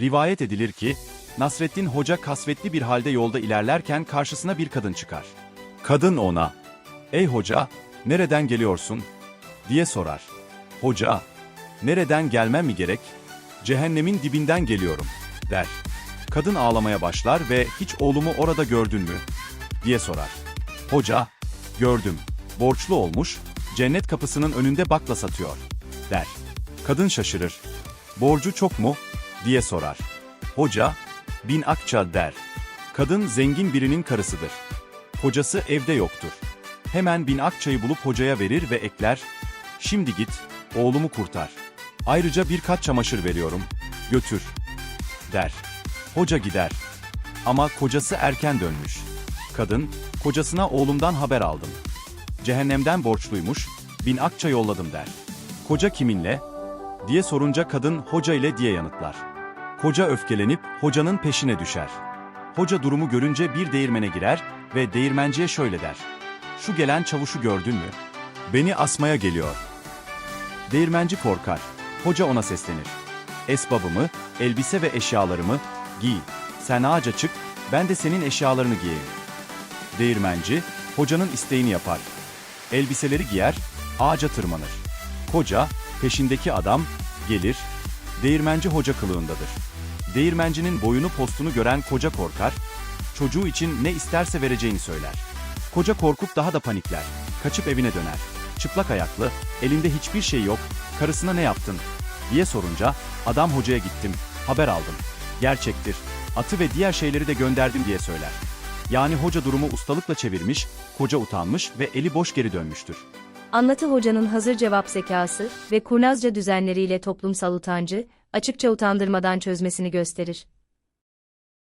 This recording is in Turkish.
Rivayet edilir ki, Nasreddin Hoca kasvetli bir halde yolda ilerlerken karşısına bir kadın çıkar. Kadın ona, ''Ey hoca, nereden geliyorsun?'' diye sorar. Hoca, ''Nereden gelmem mi gerek? Cehennemin dibinden geliyorum.'' der. Kadın ağlamaya başlar ve ''Hiç oğlumu orada gördün mü?'' diye sorar. Hoca, ''Gördüm, borçlu olmuş, cennet kapısının önünde bakla satıyor.'' der. Kadın şaşırır. ''Borcu çok mu?'' Diye sorar. Hoca, bin akça der. Kadın zengin birinin karısıdır. Kocası evde yoktur. Hemen bin akçayı bulup hocaya verir ve ekler, şimdi git, oğlumu kurtar. Ayrıca birkaç çamaşır veriyorum, götür, der. Hoca gider. Ama kocası erken dönmüş. Kadın, kocasına oğlumdan haber aldım. Cehennemden borçluymuş, bin akça yolladım der. Koca kiminle? Diye sorunca kadın hoca ile diye yanıtlar. Koca öfkelenip hocanın peşine düşer. Hoca durumu görünce bir değirmene girer ve değirmenciye şöyle der. Şu gelen çavuşu gördün mü? Beni asmaya geliyor. Değirmenci korkar. Hoca ona seslenir. Esbabımı, elbise ve eşyalarımı giy. Sen ağaca çık, ben de senin eşyalarını giyeyim. Değirmenci, hocanın isteğini yapar. Elbiseleri giyer, ağaca tırmanır. Koca, peşindeki adam, gelir, değirmenci hoca kılığındadır. Değirmencinin boyunu postunu gören koca korkar, çocuğu için ne isterse vereceğini söyler. Koca korkup daha da panikler, kaçıp evine döner. Çıplak ayaklı, elinde hiçbir şey yok, karısına ne yaptın diye sorunca, adam hocaya gittim, haber aldım. Gerçektir, atı ve diğer şeyleri de gönderdim diye söyler. Yani hoca durumu ustalıkla çevirmiş, koca utanmış ve eli boş geri dönmüştür. Anlatı hocanın hazır cevap zekası ve kurnazca düzenleriyle toplumsal utancı, açıkça utandırmadan çözmesini gösterir.